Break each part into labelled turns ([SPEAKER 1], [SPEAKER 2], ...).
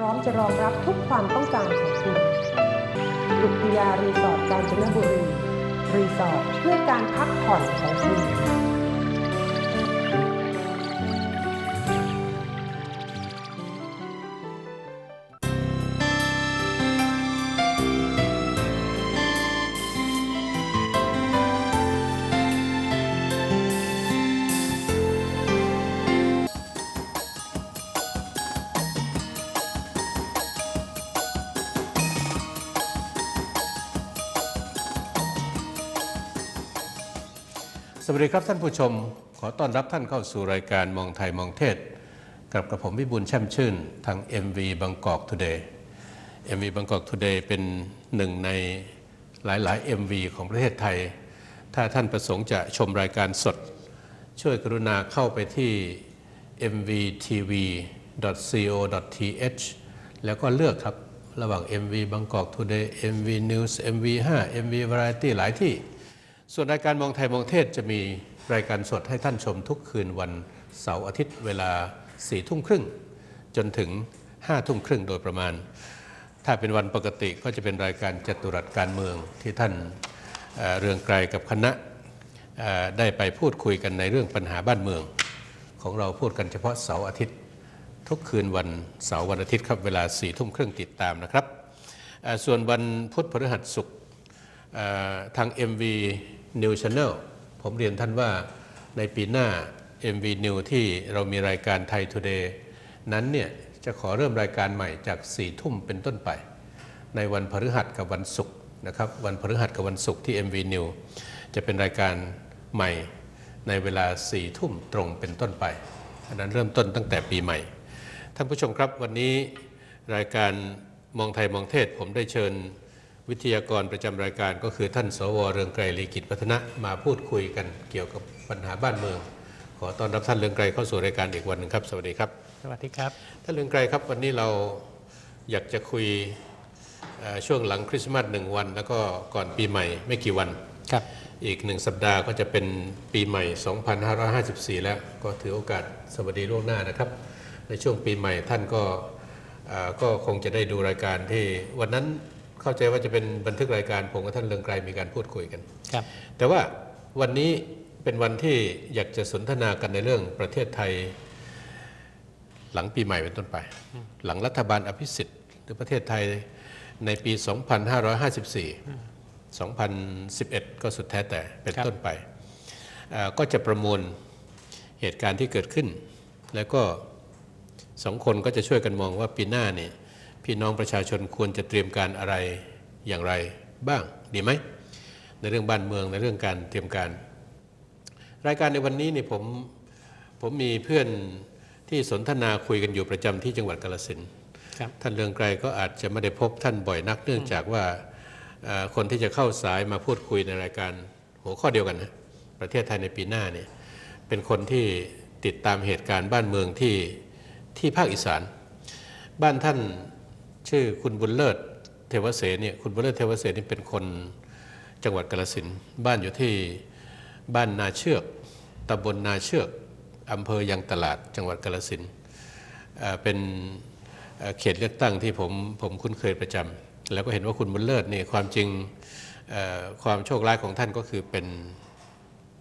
[SPEAKER 1] พร้อมจะรองรับทุกความต้องการของคุณบุตยารีสอร์ทกาญจนบุรี รีสอร์ทเพื่อการพักผ่อนของคุณ
[SPEAKER 2] วัสดีครับท่านผู้ชม ขอต้อนรับท่านเข้าสู่รายการมองไทยมองเทศ กับกระผมวิบูลแช่มชื่น ทาง MV บางกอก Today MV บางกอก Today เป็นหนึ่งในหลาย ๆ MV ของประเทศไทย ถ้าท่านประสงค์จะชมรายการสด ช่วยกรุณาเข้าไปที่ mvtv.co.th แล้วก็เลือกครับระหว่าง MV บางกอก Today MV News MV 5 MV Variety หลายที่ ส่วนรายการมองไทยมองเทศจะมีรายการสดให้ท่านชมทุกคืนวันเสาร์อาทิตย์เวลา4ี่ทุ่มครึ่ง จนถึง5้าทุ่มครึ่งโดยประมาณ ถ้าเป็นวันปกติก็จะเป็นรายการจตุรัสการเมืองที่ท่านเอ่อเรืองไกรกับคณะได้ไปพูดคุยกันในเรื่องปัญหาบ้านเมือง ของเราพูดกันเฉพาะเสาร์อาทิตย์ ทุกคืนวันเสาร์วันอาทิตย์ครับเวลา4ี่ทุ่มครึ่งติดตามนะครับ ส่วนวันพุธพฤหัสศุกร์เอ่อทาง MV New Channel ผมเรียนท่านว่าในปีหน้า MV New ที่เรามีรายการไทย Today นั้นเนี่ยจะขอเริ่มรายการใหม่จาก4ทุ่มเป็นต้นไป ในวันพฤหัสกับวันศุกร์นะครับวันพฤหัสกับวันศุกร์ที่ MV New จะเป็นรายการใหม่ในเวลา4ทุ่มตรงเป็นต้นไปอันนั้นเริ่มต้นตั้งแต่ปีใหม่ ท่านผู้ชมครับวันนี้รายการมองไทยมองเทศผมได้เชิญ วิทยากรประจำรายการก็คือท่านสวเรืองไกรลีกิจพัฒนะมาพูดคุยกันเกี่ยวกับปัญหาบ้านเมือง ขอต้อนรับท่านเรืองไกรเข้าสู่รายการอีกวันหนึ่งครับ สวัสดีครับ
[SPEAKER 3] สวัสดีครับ
[SPEAKER 2] ท่านเรืองไกรครับวันนี้เราอยากจะคุยเอ่อช่วงหลังคริสต์มาสหนึ่งวัน แล้วก็ก่อนปีใหม่ไม่กี่วัน
[SPEAKER 3] ครับ
[SPEAKER 2] อีกหนึ่งสัปดาห์ก็จะเป็นปีใหม่ 2554 แล้วก็ถือโอกาสสวัสดีล่วงหน้านะครับ ในช่วงปีใหม่ท่านก็เอ่อก็คงจะได้ดูรายการที่วันนั้น เข้าใจว่าจะเป็นบันทึกรายการผมกับท่านเรืองไกรมีการพูดคุยกัน
[SPEAKER 3] ครับ
[SPEAKER 2] แต่ว่าวันนี้เป็นวันที่อยากจะสนทนากันในเรื่องประเทศไทย หลังปีใหม่เป็นต้นไป หลังรัฐบาลอภิสิทธิ์หรือประเทศไทยในปี 2554 2011 ก็สุดแท้แต่เป็น
[SPEAKER 3] ครับ
[SPEAKER 2] ต้นไปเอ่อก็จะประมวลเหตุการณ์ที่เกิดขึ้น แล้วก็สองคนก็จะช่วยกันมองว่าปีหน้าเนี่ย พี่น้องประชาชนควรจะเตรียมการอะไรอย่างไรบ้างดีไหมในเรื่องบ้านเมืองในเรื่องการเตรียมการ รายการในวันนี้เนี่ยผมผมมีเพื่อนที่สนทนาคุยกันอยู่ประจำที่จังหวัดกาฬสินธุ์
[SPEAKER 3] ครับ
[SPEAKER 2] ท่านเรืองไกรก็อาจจะไม่ได้พบท่านบ่อยนักเนื่องจากว่าเอ่อคนที่จะเข้าสายมาพูดคุยในรายการหัวข้อเดียวกันนะประเทศไทยในปีหน้าเนี่ยเป็นคนที่ติดตามเหตุการณ์บ้านเมืองที่ที่ภาคอีสาน บ้านท่าน ชื่อคุณบุญเลิศเทวเสนเนี่ยคุณบุญเลิศเทวเสนนี่เป็นคนจังหวัดกาฬสินบ้านอยู่ที่บ้านนาเชือกตำบลนาเชือกอำเภอยางตลาดจังหวัดกาฬสินเป็นเขตเลือกตั้งที่ผมผมคุ้นเคยประจำแล้วก็เห็นว่าคุณบุญเลิศนี่ความจริงความโชคร้ายของท่านก็คือเป็น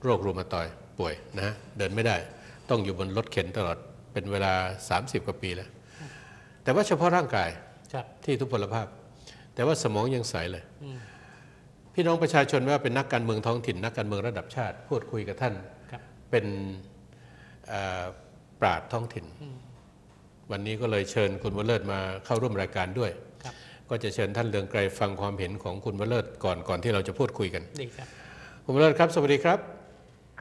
[SPEAKER 2] โรครูมาตอย์ป่วยนะฮะเดินไม่ได้ต้องอยู่บนรถเข็นตลอดเป็นเวลา 30 กว่าปีแล้ว แต่ว่าเฉพาะร่างกาย ที่ทุพพลภาพ แต่ว่าสมองยังใสเลยพี่น้องประชาชนไม่ว่าเป็นนักการเมืองท้องถิ่น นักการเมืองระดับชาติ พูดคุยกับท่าน
[SPEAKER 3] ครับ
[SPEAKER 2] เป็นเอ่อปราดท้องถิ่น วันนี้ก็เลยเชิญคุณวรเลิศมาเข้าร่วมรายการด้วย
[SPEAKER 3] ครับ
[SPEAKER 2] ก็จะเชิญท่านเรืองไกรฟังความเห็นของคุณวรเลิศก่อนก่อนที่เราจะพูดคุยกัน
[SPEAKER 3] ดีครับ
[SPEAKER 2] คุณวรเลิศครับ สวัสดีครับ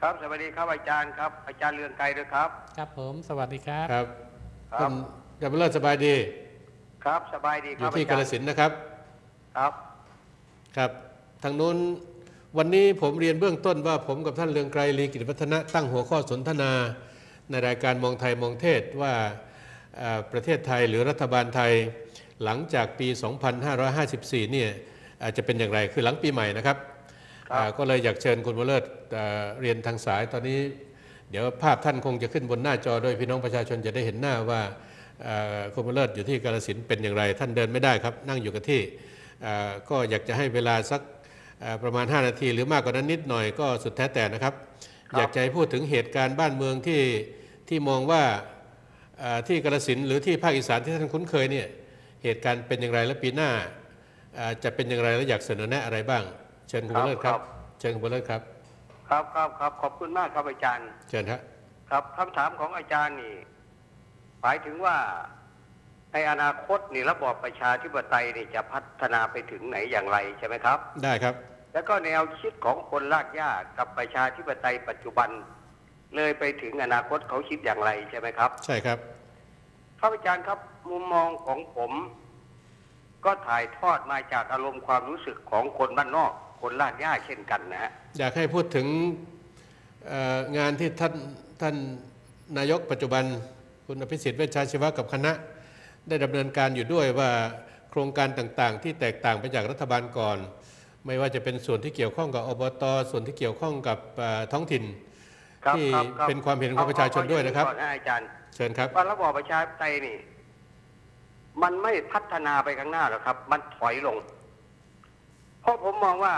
[SPEAKER 4] ครับสวัสดีครับอาจารย์ครับอาจารย์เรืองไกรด้วยครับ
[SPEAKER 3] ครับผมสวัสดีครับ
[SPEAKER 2] ครับ
[SPEAKER 4] ครั
[SPEAKER 2] คุ
[SPEAKER 4] บ
[SPEAKER 2] ณอาจารย์วรเลิศสบายดี
[SPEAKER 4] ครับสบายดี
[SPEAKER 2] อ
[SPEAKER 4] ครั
[SPEAKER 2] ยู่
[SPEAKER 4] บ
[SPEAKER 2] ที่
[SPEAKER 4] อากา
[SPEAKER 2] ฬ
[SPEAKER 4] จารย์
[SPEAKER 2] สินธุ์นะครับ
[SPEAKER 4] ครับ
[SPEAKER 2] ครับ ทางนู้นวันนี้ผมเรียนเบื้องต้นว่าผมกับท่านเรืองไกรลีกิจวัฒนะตั้งหัวข้อสนทนา ในรายการมองไทยมองเทศว่าเอ่อประเทศไทยหรือรัฐบาลไทย หลังจากปี 2554 เนี่ยอาจจะเป็นอย่างไรคือหลังปีใหม่นะครับ
[SPEAKER 4] ครับ
[SPEAKER 2] อ่าก็เลยอยากเชิญคุณวรเลิศเอ่อเรียนทางสายตอนนี้ เดี๋ยวภาพท่านคงจะขึ้นบนหน้าจอโดยพี่น้องประชาชนจะได้เห็นหน้าว่าเอ่อ คุณบุญเลิศอยู่ที่กาลสินธุ์เป็นอย่างไร ท่านเดินไม่ได้ครับนั่งอยู่กับที่เอ่อก็อยากจะให้เวลาสักเอ่อประมาณ 5 นาที หรือมากกว่านั้นนิดหน่อยก็สุดแท้แต่นะครับ
[SPEAKER 4] ครับ
[SPEAKER 2] อยากจะให้พูดถึงเหตุการณ์บ้านเมืองที่ที่มองว่าเอ่อที่กาลสินธุ์หรือที่ภาคอีสานที่ท่านคุ้นเคยเนี่ยเหตุการณ์เป็นอย่างไรและปีหน้าเอ่อจะเป็นอย่างไรและอยากเสนอแนะอะไรบ้าง เชิญคุณบุญเลิศครับ เชิญคุณบุญเลิศครับ
[SPEAKER 4] ครับครับครับขอบคุณมากครับอาจารย์
[SPEAKER 2] เชิญครับ
[SPEAKER 4] ครับคำถามของอาจารย์นี่ หมายถึงว่าในอนาคตนี่ระบอบประชาธิปไตยนี่จะพัฒนาไปถึงไหนอย่างไรใช่ไหมครับ
[SPEAKER 2] ได้ครับ
[SPEAKER 4] แล้วก็แนวคิดของคนลากหญ้ากับประชาธิปไตยปัจจุบัน เลยไปถึงอนาคตเขาคิดอย่างไรใช่ไหมครับ
[SPEAKER 2] ใช่ครับ
[SPEAKER 4] ครับอาจารย์ครับมุมมองของผม ก็ถ่ายทอดมาจากอารมณ์ความรู้สึกของคนบ้านนอก คนลาดหญ้าเช่นกันนะฮะ
[SPEAKER 2] อยากให้พูดถึงเอ่องานที่ท่านท่านนายกปัจจุบัน คุณอภิสิทธิ์เวชชาชีวะกับคณะ ได้ดำเนินการอยู่ด้วยว่าโครงการต่างๆ ที่แตกต่างไปจากรัฐบาลก่อน ไม่ว่าจะเป็นส่วนที่เกี่ยวข้องกับอบตส่วนที่เกี่ยวข้องกับเอ่อท้องถิ่น
[SPEAKER 4] ครับ
[SPEAKER 2] ที่
[SPEAKER 4] ครับรับ
[SPEAKER 2] เป็นความเห็นของประชาชนด้วยนะครับ
[SPEAKER 4] เอาเอาอย่างก่อนนะอาจารย์
[SPEAKER 2] เชิญครับ
[SPEAKER 4] ว่าระบอบประชาธิปไตยนี่ มันไม่พัฒนาไปข้างหน้าหรอกครับ มันถอยลง เพราะผมมองว่า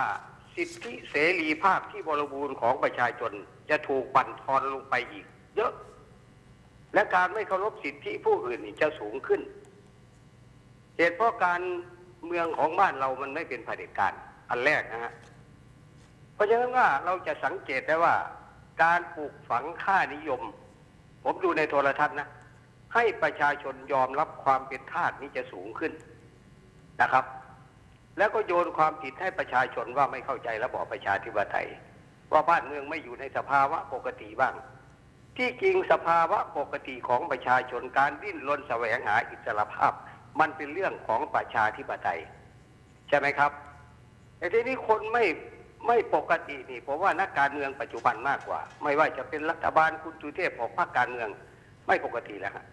[SPEAKER 4] สิทธิเสรีภาพที่บริบูรณ์ของประชาชนจะถูกบั่นทอนลงไปอีก เยอะ และการไม่เคารพสิทธิผู้อื่นนี่จะสูงขึ้น เหตุเพราะการเมืองของบ้านเรามันไม่เป็นเผด็จการอันแรกนะฮะเพราะฉะนั้นว่าเราจะสังเกตได้ว่า การปลูกฝังค่านิยม ผมดูในโทรทัศน์นะ ให้ประชาชนยอมรับความเป็นทาสนี้จะสูงขึ้นนะครับ แล้วก็โยนความผิดให้ประชาชนว่าไม่เข้าใจระบอบประชาธิปไตยว่าบ้านเมืองไม่อยู่ในสภาวะปกติบ้าง ที่จริงสภาวะปกติของประชาชนการดิ้นรนแสวงหาอิสรภาพ มันเป็นเรื่องของประชาธิปไตย ใช่ไหมครับแต่ทีนี้คนไม่ไม่ปกตินี่ผมว่านักการเมืองปัจจุบันมากกว่า ไม่ว่าจะเป็นรัฐบาลคุณสุเทพออกพรรคการเมืองไม่ปกติแล้วฮะ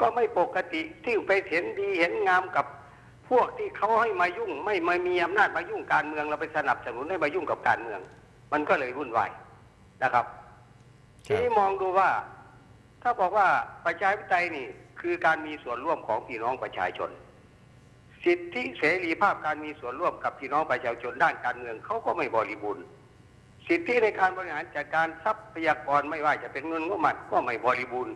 [SPEAKER 4] ก็ไม่ปกติที่ไปเห็นดีเห็นงามกับพวกที่เขาให้มายุ่ง ไม่มามีอำนาจมายุ่งการเมืองเราไปสนับสนุนให้มายุ่งกับการเมือง มันก็เลยวุ่นวายนะครับ ทีนี้มองดูว่า ถ้าบอกว่าประชาธิปไตยนี่ คือการมีส่วนร่วมของพี่น้องประชาชน สิทธิเสรีภาพการมีส่วนร่วมกับพี่น้องประชาชนด้านการเมืองเขาก็ไม่บริบูรณ์สิทธิในการบริหารจัดการทรัพยากรไม่ว่าจะเป็นเงินงบประมาณก็ไม่บริบูรณ์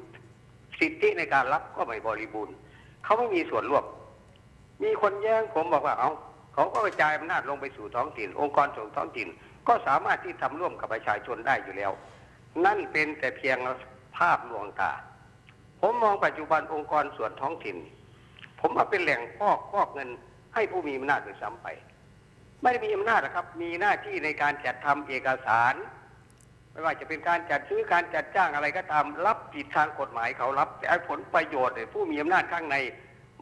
[SPEAKER 4] สิทธิในการรับก็ไม่บริบูรณ์เขาไม่มีส่วนร่วม มีคนแย้งผมบอกว่าเอาเขาก็กระจายอำนาจลงไปสู่ท้องถิ่น องค์กรส่งท้องถิ่น ก็สามารถที่ทำร่วมกับประชาชนได้อยู่แล้ว นั่นเป็นแต่เพียงภาพลวงตา ผมมองปัจจุบันองค์กรส่วนท้องถิ่น ผมว่าเป็นแหล่งฟอกฟอกเงินให้ผู้มีอำนาจโดยซ้ำไป ไม่ได้มีอำนาจนะครับ มีหน้าที่ในการจัดทำเอกสาร ไม่ว่าจะเป็นการจัดซื้อการจัดจ้างอะไรก็ตามรับผิดทางกฎหมายเขารับ แต่ไอ้ผลประโยชน์เนี่ยผู้มีอำนาจข้างใน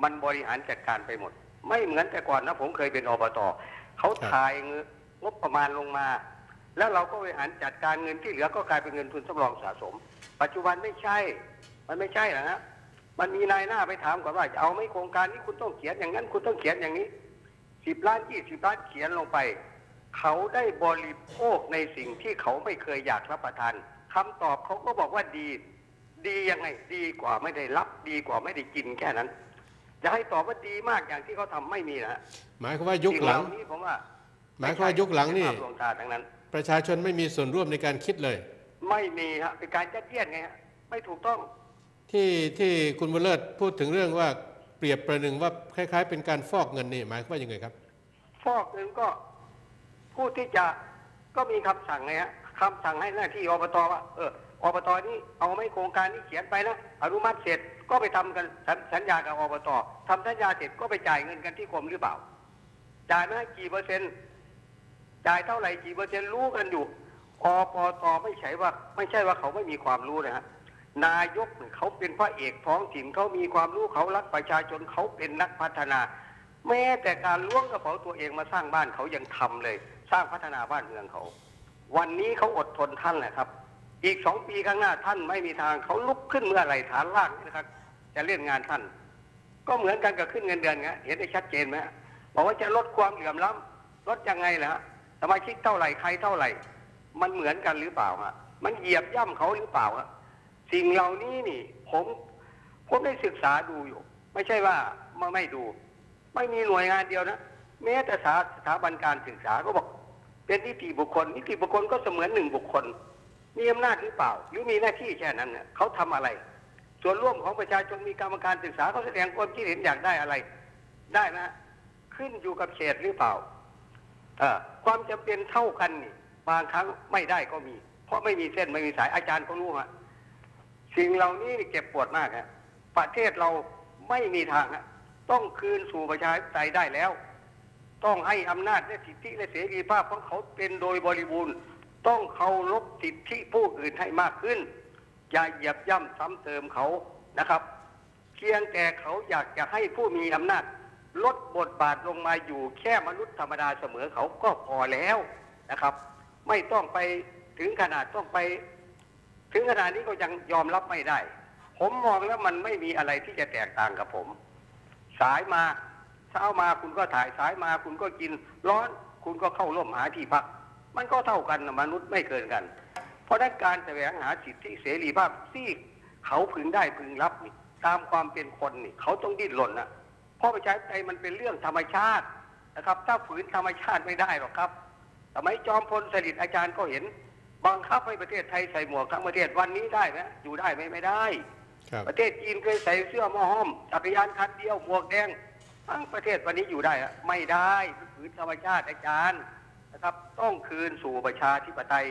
[SPEAKER 4] มันบริหารจัดการไปหมด ไม่เหมือนแต่ก่อนนะผมเคยเป็นอบตเขาถ่ายเงินงบประมาณลงมา แล้วเราก็บริหารจัดการเงินที่เหลือก็กลายเป็นเงินทุนสำรองสะสม ปัจจุบันไม่ใช่ มันไม่ใช่นะฮะมันมีนายหน้าไปถามก่อนว่าจะเอาไหม่โครงการนี้คุณต้องเขียนอย่างนั้น คุณต้องเขียนอย่างนี้สิบล้านยี่สิบล้านเขียนลงไป เขาได้บริโภคในสิ่งที่เขาไม่เคยอยากรับประทานคำตอบเขาก็บอกว่าดี ดียังไงดีกว่าไม่ได้รับดีกว่าไม่ได้กินแค่นั้นจะให้ตอบว่าดีมากอย่างที่เขาทำไม่มีนะฮะ
[SPEAKER 2] หมายความว่ายุคหลัง
[SPEAKER 4] สิ่เานี้ผมว่า
[SPEAKER 2] หมายความว่ายุคหลังนี่
[SPEAKER 4] เป็ภาพลวงตาทั้งนั้น
[SPEAKER 2] ประชาชนไม่มีส่วนร่วมในการคิดเลย
[SPEAKER 4] ไม่มีฮะเป็นการยัดเยียดไงฮะไม่ถูกต้อง
[SPEAKER 2] ที่ที่คุณบุญเลิศพูดถึงเรื่องว่าเปรียบประหนึ่งว่าคล้าย ๆ เป็นการฟอกเงินนี่หมายความว่ายังไงครับ
[SPEAKER 4] ฟอกเงินก็ผู้ที่จะก็มีคำสั่งไงฮะคำสั่งให้หน้าที่อบตว่าเอออบตนี้เอาไม่โครงการนี้เขียนไปนะอนุมัติเสร็จก็ไปทำกันสัญสัญญากับอบตทำสัญญาเสร็จก็ไปจ่ายเงินกันที่กรมหรือเปล่าจ่ายไหมกี่เปอร์เซ็นต์ จ่ายเท่าไหร่กี่เปอร์เซ็นต์รู้กันอยู่อบตไม่ใช่ว่า ไม่ใช่ว่าเขาไม่มีความรู้นะฮะนายกเขาเป็นพระเอกท้องถิ่นเขามีความรู้เขารักประชาชนเขาเป็นนักพัฒนา แม้แต่การล้วงกระเป๋าตัวเองมาสร้างบ้านเขายังทำเลย สร้างพัฒนาบ้านเมืองเขา วันนี้เขาอดทนท่านแหละครับ อีกสองปีข้างหน้าท่านไม่มีทางเขาลุกขึ้นเมื่อไหร่ฐานล่างนะครับ จะเล่นงานท่าน ก็เหมือนกันกับขึ้นเงินเดือนไงเห็นได้ชัดเจนไหมฮะบอกว่าจะลดความเหลื่อมล้ำลดยังไงล่ะ สมาชิกเท่าไหร่ใครเท่าไหร่ มันเหมือนกันหรือเปล่าฮะมันเหยียบย่ำเขาหรือเปล่าฮะสิ่งเหล่านี้นี่ ผมผมได้ศึกษาดูอยู่ ไม่ใช่ว่ามาไม่ดู ไม่มีหน่วยงานเดียวนะแม้แต่สถาสถาบันการศึกษาก็บอก เป็นนิติบุคคล นิติบุคคลก็เสมือนหนึ่งบุคคล มีอำนาจหรือเปล่า หรือมีหน้าที่แค่นั้นเนี่ยเขาทำอะไร ส่วนร่วมของประชาชนมีกรรมการศึกษาเขาแสดงความคิดเห็นอยากได้อะไร ได้นะ ขึ้นอยู่กับเขตหรือเปล่า ความจำเป็นเท่ากันนี่บางครั้งไม่ได้ก็มี เพราะไม่มีเส้นไม่มีสายอาจารย์ก็รู้ฮะสิ่งเหล่านี้เก็บปวดมากฮะประเทศเราไม่มีทางฮะต้องคืนสู่ประชาธิปไตยได้แล้ว ต้องให้อำนาจและสิทธิและเสรีภาพของเขาเป็นโดยบริบูรณ์ ต้องเคารพสิทธิผู้อื่นให้มากขึ้น อย่าเหยียบย่ำซ้ำเติมเขานะครับ เพียงแต่เขาอยากจะให้ผู้มีอำนาจ ลดบทบาทลงมาอยู่แค่มนุษย์ธรรมดาเสมอเขาก็พอแล้วนะครับ ไม่ต้องไปถึงขนาดต้องไป ถึงขนาดนี้ก็ยังยอมรับไม่ได้ ผมมองแล้วมันไม่มีอะไรที่จะแตกต่างกับผม สายมาเช้ามาคุณก็ถ่ายสายมาคุณก็กิน ร้อนคุณก็เข้าร่มหาที่พัก มันก็เท่ากันมนุษย์ไม่เกินกัน เพราะฉะนั้นการแสวงหาสิทธิเสรีภาพที่เขาพึงได้พึงรับนี่ตามความเป็นคนนี่เขาต้องดิ้นรนนะ เพราะประชาธิปไตยมันเป็นเรื่องธรรมชาตินะครับ ถ้าฝืนธรรมชาติไม่ได้หรอกครับสมัยจอมพลสฤษดิ์อาจารย์ก็เห็นบังคับให้ประเทศไทยใส่หมวกทั้งประเทศวันนี้ได้ไหมอยู่ได้ไหมไม่ได้
[SPEAKER 2] ครับ
[SPEAKER 4] ประเทศจีนเคยใส่เสื้อหมอห้อมจักรยานคันเดียวหมวกแดงทั้งประเทศวันนี้อยู่ได้อะไม่ได้ฝืนธรรมชาติอาจารย์นะครับ ต้องคืนสู่ประชาธิปไตย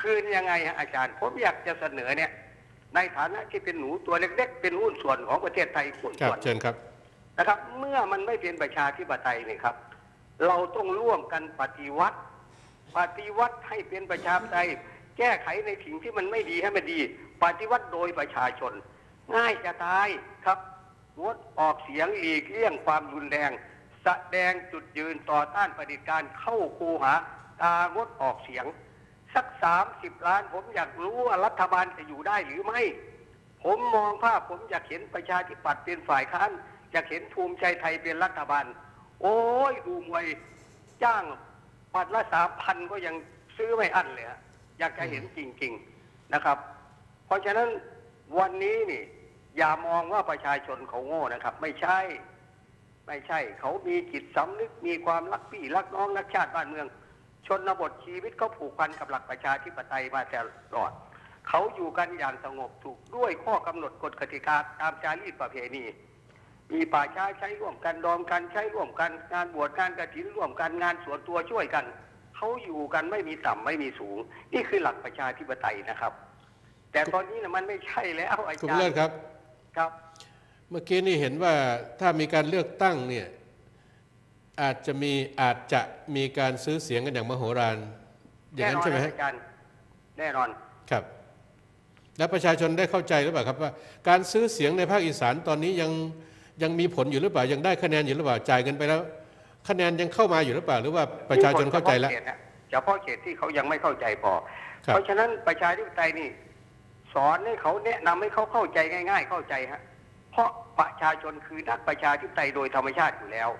[SPEAKER 4] คืนยังไงฮะอาจารย์ผมอยากจะเสนอเนี่ย ในฐานะที่เป็นหนูตัวเล็ก ๆ เป็นหุ้นส่วนของประเทศไทยหุ้น
[SPEAKER 2] ครับ
[SPEAKER 4] ส่วน
[SPEAKER 2] เชิญครับ
[SPEAKER 4] นะครับ เมื่อมันไม่เป็นประชาธิปไตยเนี่ยครับ เราต้องร่วมกันปฏิวัติ ปฏิวัติให้เป็นประชาธิปไตย แก้ไขในสิ่งที่มันไม่ดีให้มันดี ปฏิวัติโดยประชาชน ง่ายจะตายครับงดออกเสียงหลีกเลี่ยงความรุนแรงแสดงจุดยืนต่อต้านปฏิการเข้าคูหาตางดออกเสียง สักสามสิบล้าน ผมอยากรู้ว่ารัฐบาลจะอยู่ได้หรือไม่ ผมมองภาพผมอยากเห็นประชาธิปัตย์เป็นฝ่ายค้าน อยากเห็นภูมิใจไทยเป็นรัฐบาล โอ้ยดูมวยจ้างปัดละสามพันก็ยังซื้อไม่อั้นเลยฮะอยากจะเห็นจริง ๆนะครับ เพราะฉะนั้นวันนี้นี่ อย่ามองว่าประชาชนเขาโง่นะครับ ไม่ใช่ ไม่ใช่ เขามีจิตสำนึกมีความรักพี่รักน้องรักชาติบ้านเมือง ชนบทชีวิตเขาผูกพันกับหลักประชาธิปไตยมาแต่ตลอดเขาอยู่กันอย่างสงบถูกด้วยข้อกำหนดกฎกติกาตามจารีตประเพณี มีป่าช้าใช้ร่วมกันดอมกันใช้ร่วมกันงานบวชงานกระถินร่วมกันงานส่วนตัวช่วยกันเขาอยู่กันไม่มีต่ำไม่มีสูง นี่คือหลักประชาธิปไตยนะครับ แต่ตอนนี้นะมันไม่ใช่แล้วอา
[SPEAKER 2] คุณ
[SPEAKER 4] จาร
[SPEAKER 2] เลิศ
[SPEAKER 4] ย์
[SPEAKER 2] ครับ
[SPEAKER 4] ครับ
[SPEAKER 2] เมื่อกี้นี่เห็นว่าถ้ามีการเลือกตั้งเนี่ยอาจจะมีอาจจะมีการซื้อเสียงกันอย่างมโหฬารอย่างนั้นใช่ไหม
[SPEAKER 4] แน่น
[SPEAKER 2] ฮะ
[SPEAKER 4] อนอาจารย์แน่นอน
[SPEAKER 2] ครับ แล้วประชาชนได้เข้าใจหรือเปล่าครับว่า การซื้อเสียงในภาคอีสานตอนนี้ยัง ยังมีผลอยู่หรือเปล่ายังได้คะแนนอยู่หรือเปล่าจ่ายเงินไปแล้ว คะแนนยังเข้ามาอยู่หรือเปล่า หรือว่าประชาชนเข้าใจแล้ว
[SPEAKER 4] เฉพาะเขตนะเฉพาะเขตที่เขายังไม่เข้าใจพอ
[SPEAKER 2] ครับ
[SPEAKER 4] เพราะฉะนั้นประชาธิปไตยนี่ สอนให้เขาแนะนำให้เขาเข้าใจง่าย ๆ เข้าใจฮะเพราะประชาชนคือนักประชาธิปไตยโดยธรรมชาติอยู่แล้ว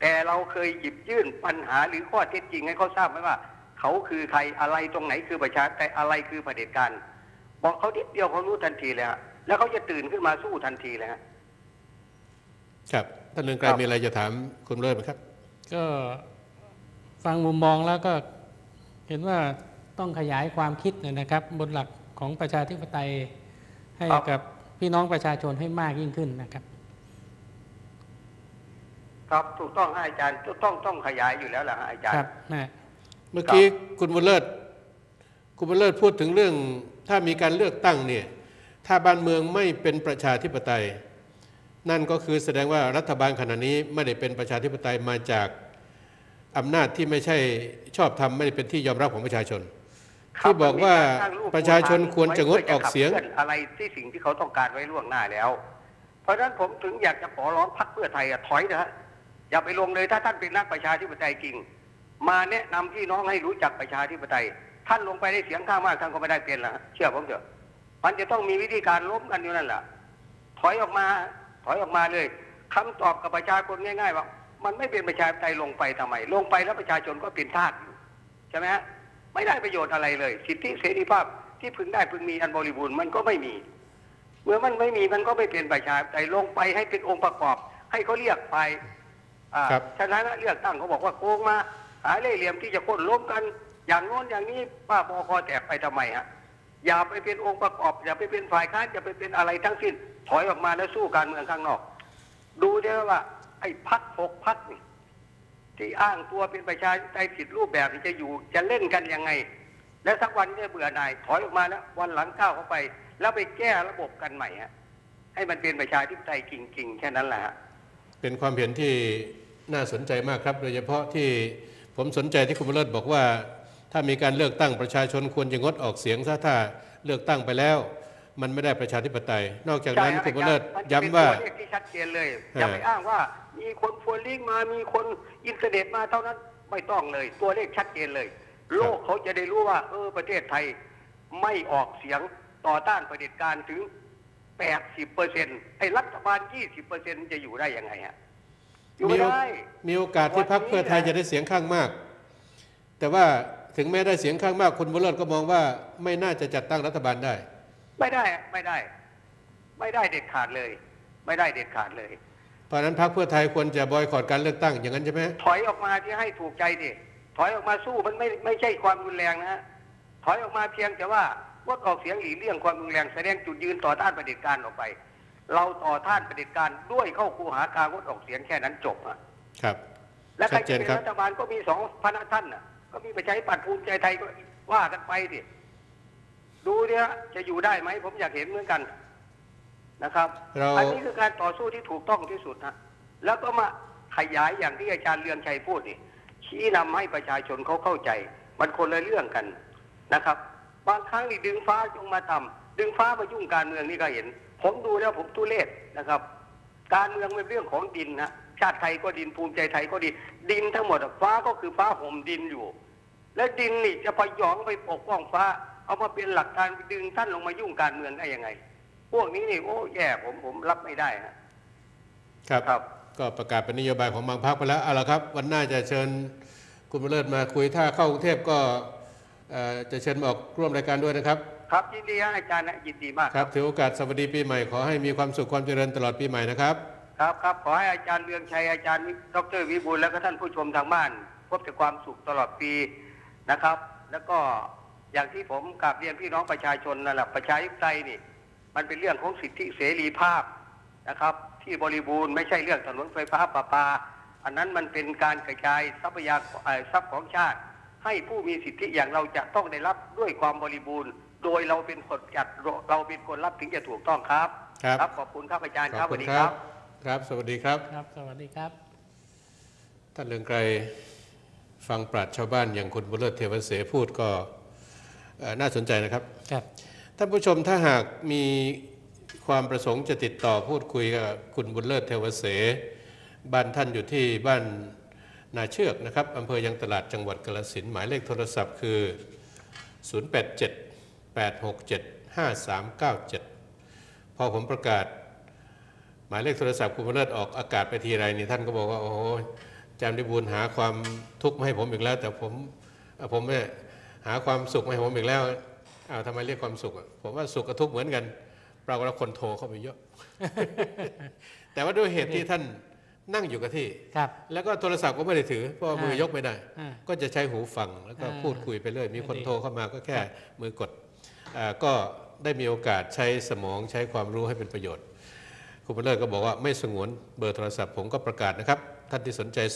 [SPEAKER 4] แต่เราเคยหยิบยื่นปัญหาหรือข้อเท็จจริงให้เขาทราบไหมว่า เขาคือใครอะไรตรงไหนคือประชาธิปไตยอะไรคือเผด็จการบอกเขาทิดเดียวเขารู้ทันทีเลยฮะแล้วเขาจะตื่นขึ้นมาสู้ทันทีเลยฮะ
[SPEAKER 2] ครับท่านเรืองไกร
[SPEAKER 4] ครับ
[SPEAKER 2] มีอะไรจะถามคุณเลิศไหมครับ
[SPEAKER 3] ก็ฟังมุมมองแล้วก็เห็นว่าต้องขยายความคิดเนยนะครับ บนหลักของประชาธิปไตยให้กับพี่น้องประชาชนให้มากยิ่งขึ้นนะครับ
[SPEAKER 4] ครับถูกต้องฮะอาจารย์ต้องต้องขยายอยู่แล้วล่ะฮะอาจาร
[SPEAKER 3] ค
[SPEAKER 4] ย์
[SPEAKER 3] รับนะ
[SPEAKER 2] เมื่อกี้คุณบุญเลิศคุณบุญเลิศพูดถึงเรื่อง ถ้ามีการเลือกตั้งเนี่ย ถ้าบ้านเมืองไม่เป็นประชาธิปไตย นั่นก็คือแสดงว่ารัฐบาลขณะนี้ไม่ได้เป็นประชาธิปไตยมาจากอำนาจที่ไม่ใช่ชอบธรรมไม่ได้เป็นที่ยอมรับของประชาชน
[SPEAKER 4] ครับ
[SPEAKER 2] ที่บอกว่า
[SPEAKER 4] มันมีกตั้งป
[SPEAKER 2] ประชาชนควรจะงดออกเสียง
[SPEAKER 4] ไว้พื่จะขับคลื่อนอะไรที่สิ่งที่เขาต้องการไว้ล่วงหน้าแล้ว เพราะฉะนั้นผมถึงอยากจะขอร้องพรรคเพื่อไทยอะถอยนะฮะอย่าไปลงเลยถ้าท่านเป็นนักประชาธิปไตยจริง มาแนะนำพี่น้องให้รู้จักประชาธิปไตย ท่านลงไปได้เสียงข้างมากท่านก็ไม่ได้เป็นละฮะเชื่อผมเถอะมันจะต้องมีวิธีการล้มกันอยู่นั่นแหละถอยออกมา ถอยออกมาเลยคำตอบกับประชาชนง่าย ๆ ว่า มันไม่เป็นประชาธิปไตยลงไปทำไม ลงไปแล้วประชาชนก็เป็นทาสอยู่ใช่ไหมฮะไม่ได้ประโยชน์อะไรเลย สิทธิเสรีภาพที่พึงได้พึงมีอันบริบูรณ์มันก็ไม่มี เมื่อมันไม่มีมันก็ไม่เป็นประชาธิปไตยลงไปให้เป็นองค์ประกอบ ให้เขาเรียกไปอ่า
[SPEAKER 2] ครับ
[SPEAKER 4] ฉะนั้นเลือกตั้งเขาบอกว่าโกงมาหาเล่ห์เหลี่ยมที่จะโค่นล้มกัน อย่างโน้นอย่างนี้ป้าบอคอแตกไปทำไมฮะ อย่าไปเป็นองค์ประกอบ อย่าไปเป็นฝ่ายค้านอย่าไปเป็นอะไรทั้งสิ้น ถอยออกมาแล้วสู้การเมืองข้างนอก ดูได้ว่า ไอ้พักหกพักนี่ที่อ้างตัวเป็นประชาธิปไตยผิดรูปแบบนี่จะอยู่จะเล่นกันยังไง แล้วสักวันจะเบื่อหน่ายถอยออกมาแล้ววันหลังก้าวเข้าไป แล้วไปแก้ระบบกันใหม่ฮะให้มันเป็นประชาธิปไตยจริงๆแค่นั้นแหละฮะ
[SPEAKER 2] เป็นความเห็นที่น่าสนใจมากครับ โดยเฉพาะที่ผมสนใจที่คุณบุญเลิศบอกว่า ถ้ามีการเลือกตั้งประชาชนควรจะงดออกเสียงซะถ้าเลือกตั้งไปแล้ว มันไม่ได้ประชาธิปไตย นอกจากนั้น
[SPEAKER 4] ใช่
[SPEAKER 2] คุณ
[SPEAKER 4] ฮะ
[SPEAKER 2] บุญเลิศ
[SPEAKER 4] มันจะ
[SPEAKER 2] ย้ำว่า
[SPEAKER 4] เป็นตัวเลขที่ชัดเจนเลยอย่าไปอ้างว่ามีคนฟัวลิงก์มามีคนอินเทอร์เน็ตมาเท่านั้นไม่ต้องเลย ตัวเลขชัดเจนเลย โลกเขาจะได้รู้ว่า เออประเทศไทยไม่ออกเสียงต่อต้านเผด็จการถึง 80เปอร์เซ็นต์ไอ้รัฐบาล 20เปอร์เซ็นต์จะอยู่ได้ยังไงฮะอยู่
[SPEAKER 2] มี
[SPEAKER 4] ไม่
[SPEAKER 2] โอ
[SPEAKER 4] ได้
[SPEAKER 2] มีโอกาสที่พรรคเพื่อไทยจะได้เสียงข้างมาก แต่ว่า ถึงแม้ได้เสียงข้างมากคุณบุญเลิศก็มองว่าไม่น่าจะจัดตั้งรัฐบาลได้
[SPEAKER 4] ไม่ได้อะไม่ได้ ไม่ได้เด็ดขาดเลย ไม่ได้เด็ดขาดเลย
[SPEAKER 2] เพราะฉะนั้นพรรคเพื่อไทยควรจะบอยคอรดการเลือกตั้งอย่างนั้นใช่ไหม
[SPEAKER 4] ถอยออกมาที่ให้ถูกใจดิถอยออกมาสู้มันไม่ไม่ใช่ความรุนแรงนะฮะถอยออกมาเพียงแต่ว่างดออกเสียงหลีกเลี่ยงความรุนแรงแสดงจุดยืนต่อต้านเผด็จการออกไป เราต่อต้านเผด็จการด้วยเข้าคูหาการงดออกเสียงแค่นั้นจบอะ
[SPEAKER 2] ครับ
[SPEAKER 4] และใคร
[SPEAKER 2] ชัดเจ
[SPEAKER 4] จะ
[SPEAKER 2] น
[SPEAKER 4] เป็น
[SPEAKER 2] ครับ
[SPEAKER 4] รัฐบาลก็มีสองพนักท่านน่ะ ก็มีประชาธิปัตย์ภูมิใจไทยก็ว่ากันไปดิดูเนี่ยจะอยู่ได้ไหมผมอยากเห็นเหมือนกันนะครับ
[SPEAKER 2] เรา
[SPEAKER 4] อันนี้คือการต่อสู้ที่ถูกต้องที่สุดนะแล้วก็มาขยายอย่างที่อาจารย์เลืองชัยพูดนี่ชี้นำให้ประชาชนเขาเข้าใจ มันคนละเรื่องกันนะครับ บางครั้งนี่ดึงฟ้าจงมาทำดึงฟ้ามายุ่งการเมืองนี่ก็เห็น ผมดูแล้วผมทุเรศนะครับ การเมืองเป็นเรื่องของดินนะ ชาติไทยก็ดินภูมิใจไทยก็ดิน ดินทั้งหมดอะฟ้าก็คือฟ้าห่มดินอยู่ แล้วดินนี่จะพยองไปปกป้องฟ้า เอามาเป็นหลักการดึงท่านลงมายุ่งการเมืองได้ยังไง พวกนี้นี่โอ้แย่ผมผมรับไม่ได้นะ
[SPEAKER 2] ครับ
[SPEAKER 4] ครับ
[SPEAKER 2] ก็ประกาศเป็นนโยบายของบางพรรคไปแล้วเอาละครับ วันหน้าจะเชิญคุณบุญเลิศมาคุยถ้าเข้ากรุงเทพก็เอ่อจะเชิญมาออกร่วมรายการด้วยนะครับ
[SPEAKER 4] ครับยินดีฮะอาจารย์นะยินดีมาก
[SPEAKER 2] ครับถือโอกาสสวัสดีปีใหม่ขอให้มีความสุขความเจริญตลอดปีใหม่นะครับ
[SPEAKER 4] ครับครับขอให้อาจารย์เลืองชัยอาจารย์ดรวิบูลย์และก็ท่านผู้ชมทางบ้าน พบแต่ความสุขตลอดปีนะครับ แล้วก็อย่างที่ผมกราบเรียนพี่น้องประชาชนนั่นแหละประชาธิปไตยนี่ มันเป็นเรื่องของสิทธิเสรีภาพนะครับ ที่บริบูรณ์ไม่ใช่เรื่องถนนไฟฟ้าประปา อันนั้นมันเป็นการกระจายทรัพยากรเอ่อทรัพย์ของชาติ ให้ผู้มีสิทธิอย่างเราจะต้องได้รับด้วยความบริบูรณ์ โดยเราเป็นคนจัดเราเป็นคนรับถึงจะถูกต้องครับ
[SPEAKER 2] ครับ
[SPEAKER 4] ขอบคุณครับอาจารย์
[SPEAKER 2] ข
[SPEAKER 4] ครั
[SPEAKER 2] อ
[SPEAKER 4] บบส
[SPEAKER 2] คุ
[SPEAKER 4] วัส
[SPEAKER 2] ณ
[SPEAKER 4] ดี
[SPEAKER 2] ค
[SPEAKER 4] ค
[SPEAKER 2] รั
[SPEAKER 4] รั
[SPEAKER 2] บบ ครับ สวัสดีครับ
[SPEAKER 3] ครับ สวัสดีครับ
[SPEAKER 2] ท่านเรืองไกรฟังปราชญ์ชาวบ้านอย่างคุณบุญเลิศเทวเสพูดก็เอ่อน่าสนใจนะครับ
[SPEAKER 3] ครับ
[SPEAKER 2] ท่านผู้ชมถ้าหากมีความประสงค์จะติดต่อพูดคุยกับคุณบุญเลิศเทวเส บ้านท่านอยู่ที่บ้านนาเชือกนะครับอำเภอยังตลาดจังหวัดกาฬสินธุ์หมายเลขโทรศัพท์คือ 087 867 5397 พอผมประกาศ หมายเลขโทรศัพท์คุณบุญเลิศออกอากาศไปทีไรนี่ท่านก็บอกว่าโอ้โหอาจารย์ดิบูลหาความทุกข์มาให้ผมอีกแล้ว แต่ผมเอ่อผมเนี่ยหาความสุขมาให้ผมอีกแล้วอ้าวทำไมเรียกความสุขอะผมว่าสุขกับทุกข์เหมือนกันปรากฏว่าคนโทรเข้าไปเยอะ แต่ว่าด้วยเหตุที่ท่านนั่งอยู่กับที่
[SPEAKER 3] ครับ
[SPEAKER 2] แล้วก็โทรศัพท์ก็ไม่ได้ถือ เพราะว่ามือยกไม่ได้
[SPEAKER 3] อ่า
[SPEAKER 2] ก็จะใช้หูฟังแล้วก็
[SPEAKER 3] อ่า
[SPEAKER 2] พูดคุยไปเรื่อย มีคน
[SPEAKER 3] ดี
[SPEAKER 2] โทรเข้ามาก็แค่มือกดอ่าก็ได้มีโอกาสใช้สมองใช้ความรู้ให้เป็นประโยชน์ คุณบุญเลิศก็บอกว่าไม่สงวนเบอร์โทรศัพท์ผมก็ประกาศนะครับ ท่านที่สนใจ 087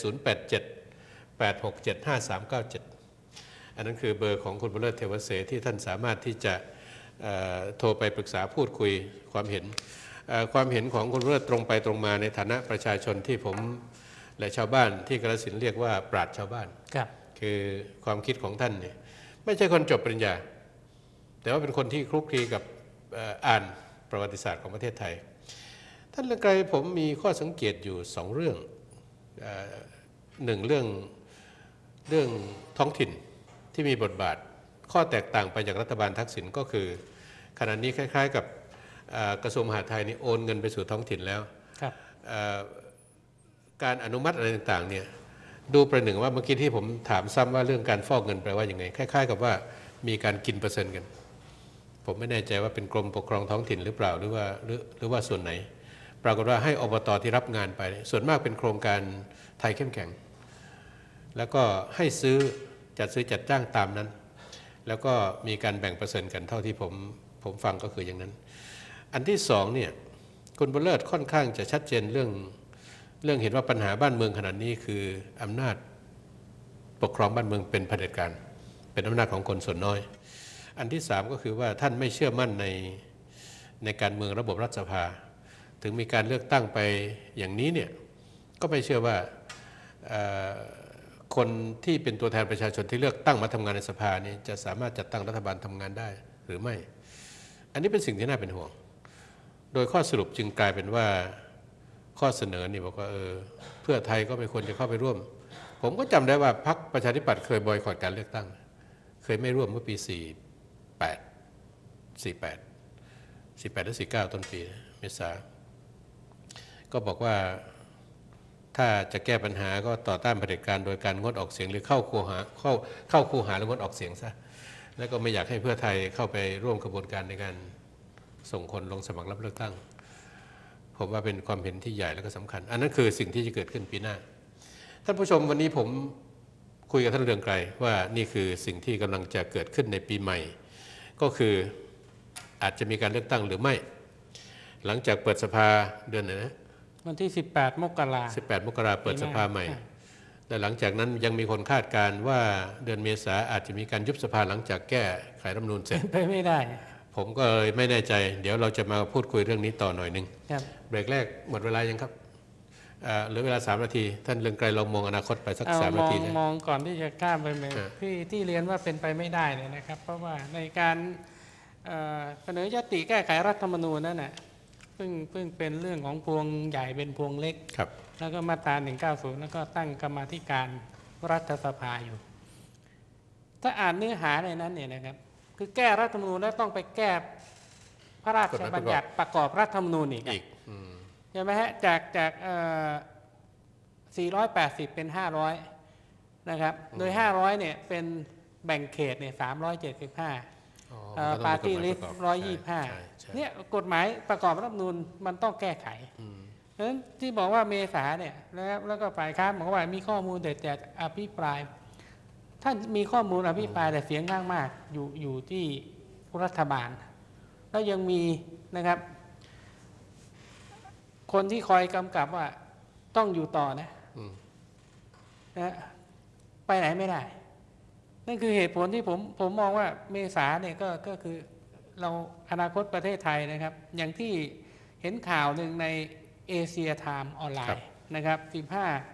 [SPEAKER 2] 867 5397 อันนั้นคือเบอร์ของคุณบุญเลิศเทวเสที่ท่านสามารถที่จะเอ่อโทรไปปรึกษาพูดคุยความเห็นเอ่อความเห็นของคุณบุญเลิศตรงไปตรงมาในฐานะประชาชนที่ผมและชาวบ้านที่กระสินธุ์เรียกว่าปราดชาวบ้าน
[SPEAKER 3] ครับ
[SPEAKER 2] คือความคิดของท่านเนี่ยไม่ใช่คนจบปริญญา แต่ว่าเป็นคนที่คลุกคลีกับเอ่ออ่านประวัติศาสตร์ของประเทศไทย ท่านเรืองไกรผมมีข้อสังเกตอยู่สองเรื่องเออหนึ่งเรื่องเรื่องท้องถิ่นที่มีบทบาท ข้อแตกต่างไปจากรัฐบาลทักษิณก็คือ ขณะนี้คล้าย ๆ กับเอ่อกระทรวงมหาดไทยนี่โอนเงินไปสู่ท้องถิ่นแล้ว
[SPEAKER 3] ครับ
[SPEAKER 2] เอ่อการอนุมัติอะไรต่างๆเนี่ยดูประหนึ่งว่าเมื่อกี้ที่ผมถามซ้ำว่าเรื่องการฟอกเงินแปลว่าอย่างไงคล้าย ๆ กับว่ามีการกินเปอร์เซ็นต์กัน ผมไม่แน่ใจว่าเป็นกรมปกครองท้องถิ่นหรือเปล่าหรือว่าหรือหรือว่าส่วนไหน ปรากฏว่าให้อบตที่รับงานไป ส่วนมากเป็นโครงการไทยเข้มแข็ง แล้วก็ให้ซื้อจัดซื้อจัดจ้างตามนั้น แล้วก็มีการแบ่งเปอร์เซ็นต์กันเท่าที่ผมผมฟังก็คืออย่างนั้น อันที่สองเนี่ยคุณบุญเลิศค่อนข้างจะชัดเจนเรื่องเรื่องเห็นว่าปัญหาบ้านเมืองขนาดนี้คืออำนาจปกครองบ้านเมืองเป็นเผด็จการ เป็นอำนาจของคนส่วนน้อย อันที่สามก็คือว่าท่านไม่เชื่อมั่นในในการเมืองระบบรัฐสภา ถึงมีการเลือกตั้งไปอย่างนี้เนี่ยก็ไม่เชื่อว่าคนที่เป็นตัวแทนประชาชนที่เลือกตั้งมาทำงานในสภานี้จะสามารถจัดตั้งรัฐบาลทำงานได้หรือไม่ อันนี้เป็นสิ่งที่น่าเป็นห่วง โดยข้อสรุปจึงกลายเป็นว่าข้อเสนอนี่บอกว่าเออเพื่อไทยก็ไม่ควรจะเข้าไปร่วม ผมก็จำได้ว่าพรรคประชาธิปัตย์เคยบอยคอรดการเลือกตั้ง เคยไม่ร่วมเมื่อปี 48 48 48หรือ49 ต้นปีเมษา ก็บอกว่าถ้าจะแก้ปัญหาก็ต่อต้านเผด็จการโดยการงดออกเสียงหรือเข้าคูหาเข้าเข้าคูหาแล้วงดออกเสียงซะแล้วก็ไม่อยากให้เพื่อไทยเข้าไปร่วมกระบวนการในการส่งคนลงสมัครรับเลือกตั้ง ผมว่าเป็นความเห็นที่ใหญ่และก็สำคัญ อันนั้นคือสิ่งที่จะเกิดขึ้นปีหน้า ท่านผู้ชมวันนี้ผมคุยกับท่านเรืองไกรว่านี่คือสิ่งที่กำลังจะเกิดขึ้นในปีใหม่ ก็คืออาจจะมีการเลือกตั้งหรือไม่ หลังจากเปิดสภาเดือนไหนนะ
[SPEAKER 3] วันที่ 18 มกรา
[SPEAKER 2] 18 มกราเปิดสภาใหม่
[SPEAKER 3] ปีหน้า
[SPEAKER 2] และหลังจากนั้นยังมีคนคาดการณ์ว่าเดือนเมษาอาจจะมีการยุบสภาหลังจากแก้ไขรัฐธรรมนูญเสร็จ
[SPEAKER 3] ไปไม่ได้
[SPEAKER 2] ผมก็เลยไม่แน่ใจ เดี๋ยวเราจะมาพูดคุยเรื่องนี้ต่อหน่อยหนึ่ง
[SPEAKER 3] ครับ
[SPEAKER 2] เบรกแรกหมดเวลายังครับอ่าเหลือเวลา 3 นาที ท่านเรืองไกรลองมองอนาคตไปสัก
[SPEAKER 3] เอา
[SPEAKER 2] สาม
[SPEAKER 3] ม
[SPEAKER 2] นา
[SPEAKER 3] อง
[SPEAKER 2] ทีนะ
[SPEAKER 3] มองก่อนที่จะข้ามไปเลย
[SPEAKER 2] อ่า
[SPEAKER 3] ที่ที่เรียนว่าเป็นไปไม่ได้เนี่ยนะครับ เพราะว่าในการเอ่อเสนอยติแก้ไขรัฐธรรมนูญนั่นน่ะ เพิ่งเพิ่งเป็นเรื่องของพวงใหญ่เป็นพวงเล็ก
[SPEAKER 2] ครับ
[SPEAKER 3] แล้วก็มาตรา190 แล้วก็ตั้งกรรมาธิการรัฐสภาอยู่ ถ้าอ่านเนื้อหาในนั้นเนี่ยนะครับ คือแก้รัฐธรรมนูญแล้วต้องไปแก้พระราชบัญญัติประกอบรัฐธรรมนูญอีกอะ
[SPEAKER 2] อีกอืม
[SPEAKER 3] ใช่ไหมฮะจากจากเอ่อ480 เป็น 500 นะครับ โดย 500 เนี่ยเป็นแบ่งเขตเนี่ย375
[SPEAKER 2] อ๋อ
[SPEAKER 3] เอ่อ
[SPEAKER 2] มันก็
[SPEAKER 3] ปา
[SPEAKER 2] ต้
[SPEAKER 3] ร์
[SPEAKER 2] อง
[SPEAKER 3] ตี้
[SPEAKER 2] มี
[SPEAKER 3] ลิ
[SPEAKER 2] ก
[SPEAKER 3] ส
[SPEAKER 2] ฎ
[SPEAKER 3] ต์
[SPEAKER 2] หมายประกอบใช่ใช่
[SPEAKER 3] 125เนี่ยกฎหมายประกอบรัฐธรรมนูญมันต้องแก้ไข
[SPEAKER 2] อืม
[SPEAKER 3] เพราะฉะนั้นที่บอกว่าเมษาเนี่ยนะครับแล้วก็ฝ่ายค้านบอกว่ามีข้อมูลแต่แต่อภิปรายท่านมีข้อมูลอภิปรายแต่เสียงข้างมากอยู่อยู่ที่รัฐบาล แล้วยังมีนะครับ คนที่คอยกำกับว่าต้องอยู่ต่อนะ
[SPEAKER 2] อืม
[SPEAKER 3] นะฮะไปไหนไม่ได้ นั่นคือเหตุผลที่ผมผมมองว่าเมษาเนี่ยก็ก็คือเราอนาคตประเทศไทยนะครับ อย่างที่เห็นข่าวหนึ่งในเอเชียไทม์ออนไล
[SPEAKER 2] ครับ
[SPEAKER 3] น์นะครับ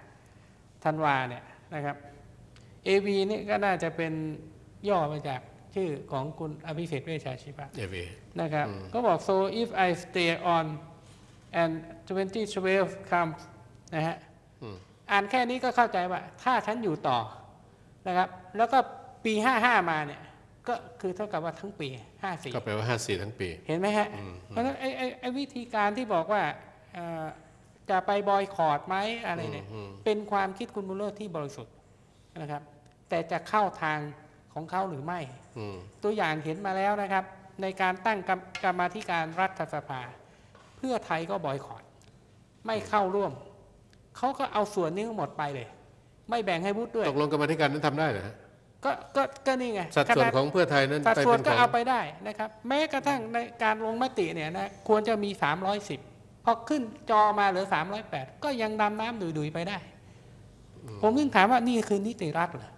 [SPEAKER 3] 15ธันวาเนี่ยนะครับ AV นี่ก็น่าจะเป็นย่อมาจากชื่อของคุณอภิสิทธิ์เวชชาชีวะ
[SPEAKER 2] เอวี
[SPEAKER 3] นะครับ
[SPEAKER 2] อืม
[SPEAKER 3] ก็บอก so if I stay on and 2012 comes นะฮะ
[SPEAKER 2] อืม
[SPEAKER 3] อ่านแค่นี้ก็เข้าใจว่า ถ้าฉันอยู่ต่อนะครับ แล้วก็ ปี 55 มาเนี่ยก็คือเท่ากับว่าทั้งปี 54
[SPEAKER 2] ก็แปลว่าห้าสี่ทั้งปี
[SPEAKER 3] เห็นไหมฮะ
[SPEAKER 2] อืม
[SPEAKER 3] เพราะฉะนั้นไอ้ไอ้ไอ้วิธีการที่บอกว่าเอ่อจะไปบอยคอรดไหมอะไรเนี่ย
[SPEAKER 2] อืม
[SPEAKER 3] เป็นความคิดคุณมุลเลอร์ที่บริสุทธิ์นะครับ แต่จะเข้าทางของเขาหรือไม่
[SPEAKER 2] อืม
[SPEAKER 3] ตัวอย่างเห็นมาแล้วนะครับ ในการตั้งกรรมกรรมาธิการรัฐสภา เพื่อไทยก็บอยคอรดไม่เข้าร่วม เขาก็เอาส่วนนี้ทั้งหมดไปเลย ไม่แบ่งให้วุฒิด้วย
[SPEAKER 2] ตกลงกรรมาธิการนั้นทำได้เหรอฮะ
[SPEAKER 3] ก็ก็ก็นี่ไง
[SPEAKER 2] สัดส่วน
[SPEAKER 3] ขนา
[SPEAKER 2] ของเพื่อไทยนั้น
[SPEAKER 3] สัด
[SPEAKER 2] ไป
[SPEAKER 3] ส่ว
[SPEAKER 2] เป็นนข
[SPEAKER 3] ก็
[SPEAKER 2] อง
[SPEAKER 3] เอาไปได้นะครับ แม้กระทั่งในการลงมติเนี่ยนะควรจะมี 310 พอขึ้นจอมาเหลือ 308 ก็ยังดำน้ำดุยๆไปได้ ผมถึงถามว่านี่คือนิติรัฐเหรอ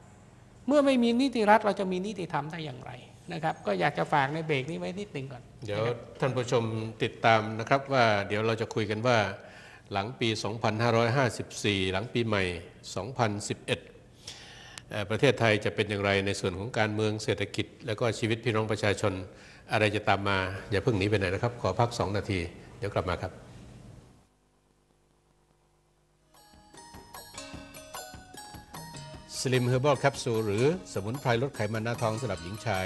[SPEAKER 3] เมื่อไม่มีนิติรัฐเราจะมีนิติธรรมได้อย่างไรนะครับ ก็อยากจะฝากในเบรกนี้ไว้นิดหนึ่งก่อน
[SPEAKER 2] เดี๋ยวท่านผู้ชมติดตามนะครับว่าเดี๋ยวเราจะคุยกันว่าหลังปี 2554 หลังปีใหม่ 2011เอ่อ ประเทศไทยจะเป็นอย่างไรในส่วนของการเมืองเศรษฐกิจ แล้วก็ชีวิตพี่น้องประชาชน อะไรจะตามมา อย่าเพิ่งหนีไปไหนนะครับ ขอพัก 2 นาที เดี๋ยวกลับมาครับสลิมเฮอร์บอลแคปซูลหรือสมุนไพรลดไขมันหน้าท้องสำหรับหญิงชาย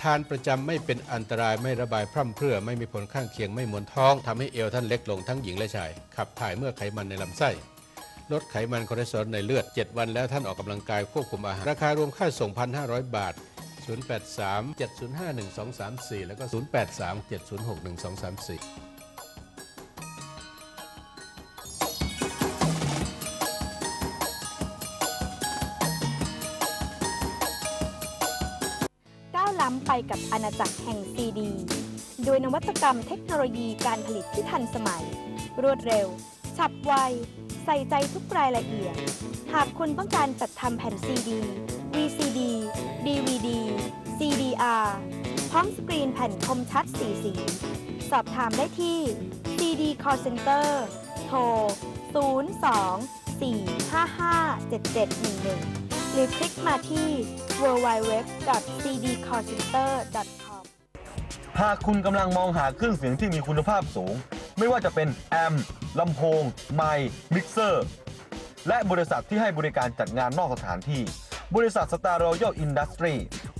[SPEAKER 2] ทานประจำไม่เป็นอันตรายไม่ระบายพร่ำเพรื่อ ไม่มีผลข้างเคียงไม่มวนท้องทำให้เอวท่านเล็กลงทั้งหญิงและชาย ขับถ่ายเมื่อไขมันในลำไส้ ลดไขมันคอเลสเตอรอลในเลือด 7 วันแล้วท่านออกกำลังกายควบคุมอาหาร ราคารวมค่าส่ง 1,500 บาท 083 705 1234 แล้วก็ 083 706 1234
[SPEAKER 5] ก้าวล้ำไปกับอาณาจักรแห่งซีดี โดยนวัตกรรมเทคโนโลยีการผลิตที่ทันสมัย รวดเร็ว ฉับไว ใส่ใจทุกรายละเอียด หากคุณต้องการจัดทำแผ่นซีดี VCD DVD CDR พร้อมสกรีนแผ่นคมชัดสีสี สอบถามได้ที่ CD Call Center โทร 02 455 7711 หรือคลิกมาที่ www.cdcallcenter.com
[SPEAKER 6] หากคุณกำลังมองหาเครื่องเสียงที่มีคุณภาพสูง ไม่ว่าจะเป็นแอม ลำโพง ไมค์มิกเซอร์ และบริษัทที่ให้บริการจัดงานนอกสถานที่ บริษัท Star Royal Industry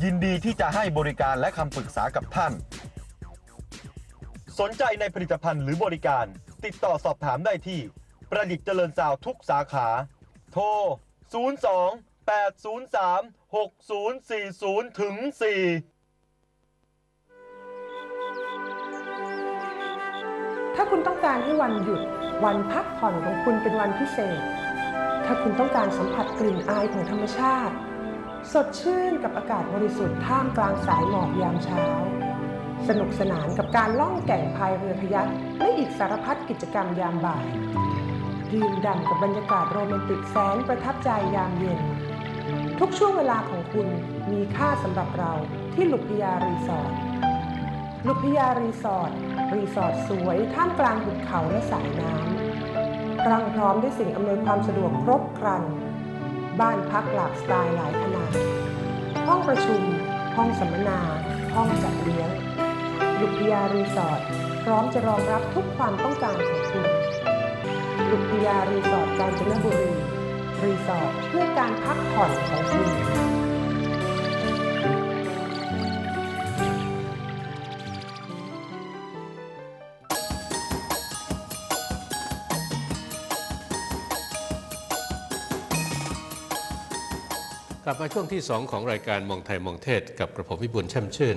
[SPEAKER 6] ยินดีที่จะให้บริการและคำปรึกษากับท่าน สนใจในผลิตภัณฑ์หรือบริการ ติดต่อสอบถามได้ที่ ประดิษฐ์เจริญซาวทุกสาขา โทร 02 803 6040ถึง4
[SPEAKER 1] คุณต้องการให้วันหยุด วันพักผ่อนของคุณเป็นวันพิเศษ ถ้าคุณต้องการสัมผัสกลิ่นอายของธรรมชาติ สดชื่นกับอากาศบริสุทธิ์ท่ามกลางสายหมอกยามเช้า สนุกสนานกับการล่องแก่งพายเรือพยักและอีกสารพัดกิจกรรมยามบ่ายดื่มด่ำกับบรรยากาศโรแมนติกแสนประทับใจยามเย็น ทุกช่วงเวลาของคุณมีค่าสำหรับเราที่ลุกพยารีสอร์ทลุกพยารีสอร์ท รีสอร์ทสวยท่ามกลางหุบเขาและสายน้ำรังพร้อมด้วยสิ่งอำนวยความสะดวกครบครัน บ้านพักหลากสไตล์หลายขนาด ห้องประชุม ห้องสัมมนา ห้องจัดเลี้ยงลุพยารีสอร์ทพร้อมจะรองรับทุกความต้องการของคุณลุพยารีสอร์ทกาญจนบุรี รีสอร์ทเพื่อการพักผ่อนของคุณ
[SPEAKER 2] กลับมาช่วงที่ 2 ของรายการมองไทยมองเทศ กับกระผมวิบุญแช่มชื่น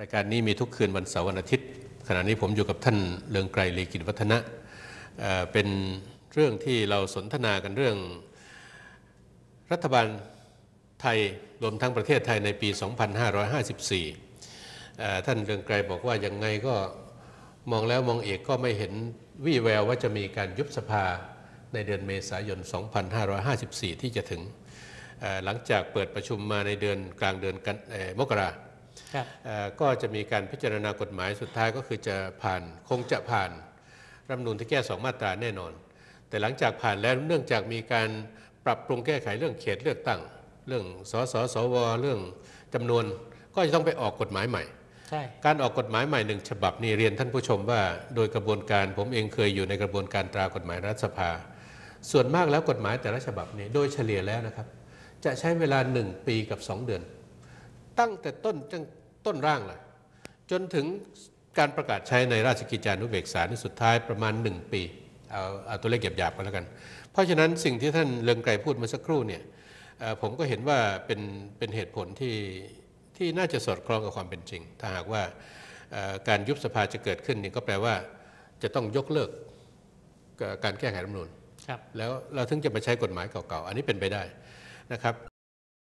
[SPEAKER 2] รายการนี้มีทุกคืนวันเสาร์วันอาทิตย์ ขณะนี้ผมอยู่กับท่านเลืองไกรลีกิจวัฒนะเป็นเรื่องที่เราสนทนากันเรื่อง รัฐบาลไทยรวมทั้งประเทศไทยในปี 2554 ท่านเรืองไกรบอกว่ายังไงก็มองแล้วมองเอกก็ไม่เห็นวี่แววว่าจะมีการยุบสภาในเดือนเมษายน 2554 ที่จะถึง หลังจากเปิดประชุมมาในเดือนกลางเดือนกันเอ่อมกรา
[SPEAKER 3] ครับ
[SPEAKER 2] เอ่อก็จะมีการพิจารณากฎหมายสุดท้ายก็คือจะผ่านคงจะผ่านรัฐธรรมนูญที่แก้สองมาตราแน่นอน แต่หลังจากผ่านแล้วเนื่องจากมีการปรับปรุงแก้ไขเรื่องเขตเลือกตั้ง เรื่องสสสวเรื่องจำนวน ก็จะต้องไปออกกฎหมายใหม่
[SPEAKER 3] ใช่
[SPEAKER 2] การออกกฎหมายใหม่หนึ่งฉบับนี่เรียนท่านผู้ชมว่าโดยกระบวนการผมเองเคยอยู่ในกระบวนการตรากฎหมายรัฐสภา ส่วนมากแล้วกฎหมายแต่ละฉบับนี่โดยเฉลี่ยแล้วนะครับ จะใช้เวลา 1 ปีกับ 2 เดือน ตั้งแต่ต้นจนต้นร่างล่ะจนถึงการประกาศใช้ในราชกิจจานุเบกษาในสุดท้ายประมาณ 1 ปีเอาเอาตัวเลขหยาบๆกันแล้วกัน เพราะฉะนั้นสิ่งที่ท่านเลืองไกรพูดเมื่อสักครู่เนี่ยเอ่อผมก็เห็นว่าเป็นเป็นเหตุผลที่ที่น่าจะสอดคล้องกับความเป็นจริง ถ้าหากว่าเอ่อการยุบสภาจะเกิดขึ้นนี่ก็แปลว่าจะต้องยกเลิกการแก้ไขรัฐธรรมนูญ
[SPEAKER 3] ครับ
[SPEAKER 2] แล้วเราถึงจะมาใช้กฎหมายเก่าๆ อันนี้เป็นไปได้ นะครับ